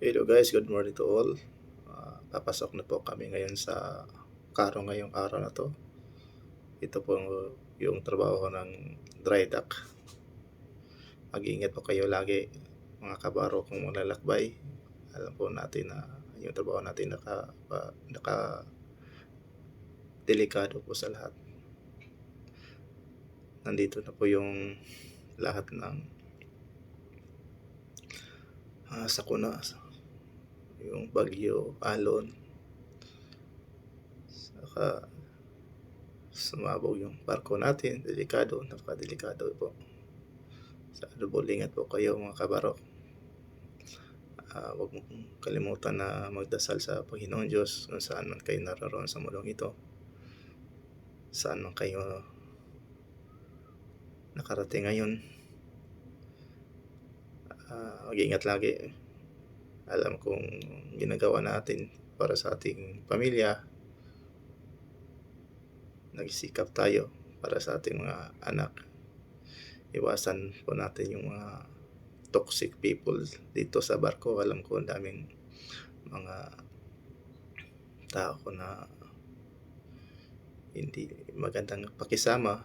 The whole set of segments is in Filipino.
Hello guys, good morning to all. Ah, papasok na po kami ngayon sa Karo ngayong araw na to. Ito po yung trabaho ng dry dock. Mag-iingat po kayo lagi mga kabaro kung maglalakbay. Alam po natin na yung trabaho natin naka, naka delikado po sa lahat. Nandito na po yung lahat ng ah, sakuna yung bagyo, alon, saka sumabog yung barko natin, delikado, napakadelikado po. Sa lubol, ingat po kayo mga kabaro. Ah, huwag mo pong kalimutan na magdasal sa Panginoon Diyos kung saan man kayo naroon sa mundong ito. Saan man kayo nakarating ngayon. Ah, mag-ingat lagi alam kong ginagawa natin para sa ating pamilya. Nagsikap tayo para sa ating mga anak. Iwasan po natin yung mga toxic people dito sa barko. Alam ko ang daming mga tao na hindi magandang pakisama.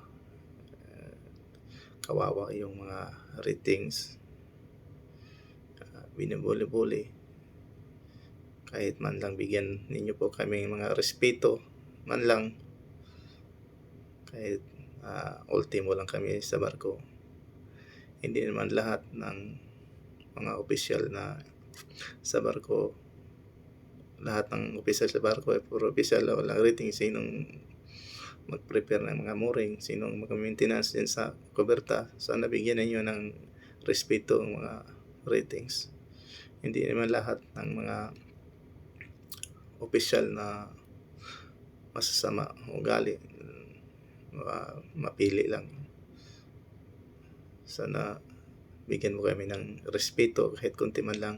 Kawawa yung mga ratings uh, binubuli-buli kahit man lang bigyan ninyo po kami mga respeto man lang. Kahit uh, ultimo lang kami sa barko. Hindi naman lahat ng mga opisyal na sa barko lahat ng opisyal sa barko ay puro opisyal walang rating. Sinong mag-prepare ng mga mooring sinong mag-maintenance din sa kuberta sana bigyan ninyo ng respeto ang mga ratings. Hindi naman lahat ng mga opisyal na masasama ugali uh, mapili lang. Sana bigyan mo kami ng respeto kahit konti man lang